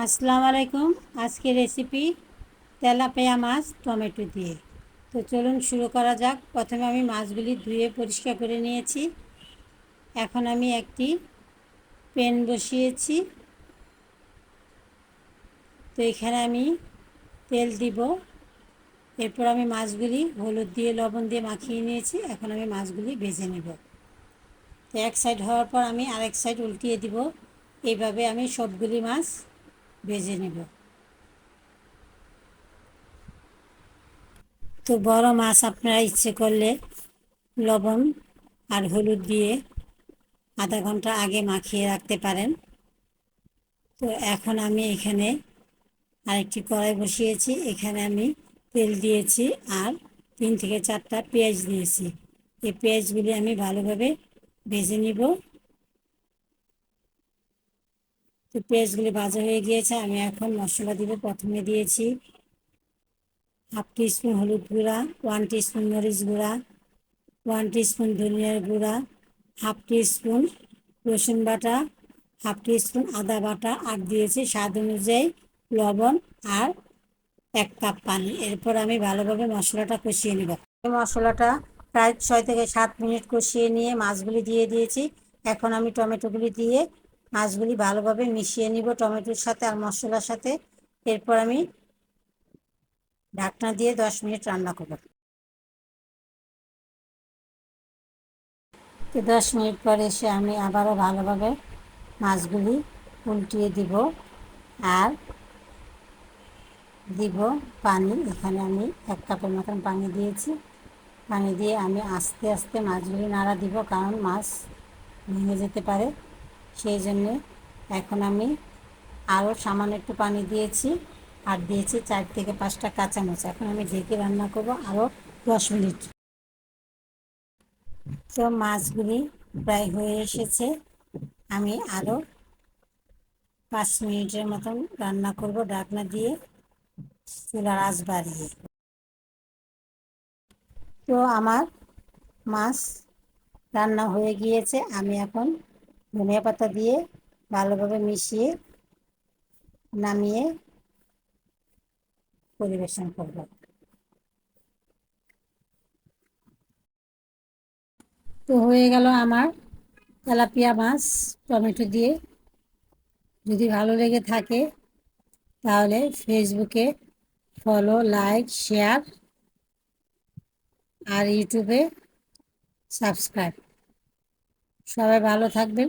আসসালামু আলাইকুম। আজকে রেসিপি তেলাপিয়া মাছ টমেটো দিয়ে। তো চলুন শুরু করা যাক। প্রথমে আমি মাছগুলি ধুয়ে পরিষ্কার করে নিয়েছি। এখন আমি একটি প্যান বসিয়েছি। তো এখানে আমি তেল দিব। এরপর আমি মাছগুলি হলুদ দিয়ে, লবণ দিয়ে মাখিয়ে নিয়েছি। এখন আমি মাছগুলি ভেজে নেব। তো এক সাইড হওয়ার পর আমি আরেক সাইড উল্টিয়ে দিব। এইভাবে আমি সবগুলি মাছ ভেজে নেব তো বড় মাছ আপনারা ইচ্ছে করলে লবণ আর হলুদ দিয়ে আধা ঘণ্টা আগে মাখিয়ে রাখতে পারেন। তো এখন আমি এখানে আরেকটি কড়াই বসিয়েছি। এখানে আমি তেল দিয়েছি আর তিন থেকে চারটা পেঁয়াজ দিয়েছি। এই পেঁয়াজগুলি আমি ভালোভাবে ভেজে নিব। তো পেঁয়াজগুলি ভাজা হয়ে গিয়েছে, আমি এখন মশলা দিব। প্রথমে দিয়েছি হাফ টিস্পুন হলুদ গুঁড়া, ওয়ান টিস্পুন মরিচ গুঁড়া, ওয়ান টিস্পুন ধনিয়ার গুঁড়া, হাফ টিস্পুন রসুন বাটা, হাফ টিস্পুন আদা বাটা, আর দিয়েছি স্বাদ অনুযায়ী লবণ আর এক কাপ পানি। এরপর আমি ভালোভাবে মশলাটা কষিয়ে নেব। মশলাটা প্রায় ছয় থেকে সাত মিনিট কষিয়ে নিয়ে মাছগুলি দিয়ে দিয়েছি। এখন আমি টমেটোগুলি দিয়ে মাছগুলি ভালোভাবে মিশিয়ে নিব টমেটোর সাথে আর মশলার সাথে। এরপর আমি ঢাকনা দিয়ে দশ মিনিট রান্না করব। তো দশ মিনিট পরে এসে আমি আবারও ভালোভাবে মাছগুলি উল্টিয়ে দিব আর দিব পানি। এখানে আমি এক কাপের মতন পানি দিয়েছি। পানি দিয়ে আমি আস্তে আস্তে মাছগুলি নাড়া দিব, কারণ মাছ ভেঙে যেতে পারে। সেই জন্যে এখন আমি আরও সামান্য একটু পানি দিয়েছি আর দিয়েছি চার থেকে পাঁচটা কাঁচামচ এখন আমি ঢেকে রান্না করব আরও দশ মিনিট। তো মাছগুলি প্রায় হয়ে এসেছে। আমি আরও পাঁচ মিনিটের মতন রান্না করব ডাকনা দিয়ে চুলার আঁচ বাড়িয়ে। তো আমার মাছ রান্না হয়ে গিয়েছে। আমি এখন ধনিয়া পাতা দিয়ে ভালোভাবে মিশিয়ে নামিয়ে পরিবেশন করব। তো হয়ে গেল আমার তেলাপিয়া মাছ, টমেটো দিয়ে। যদি ভালো লেগে থাকে তাহলে ফেসবুকে ফলো লাইক শেয়ার আর ইউটিউবে সাবস্ক্রাইব সবাই ভালো থাকবেন।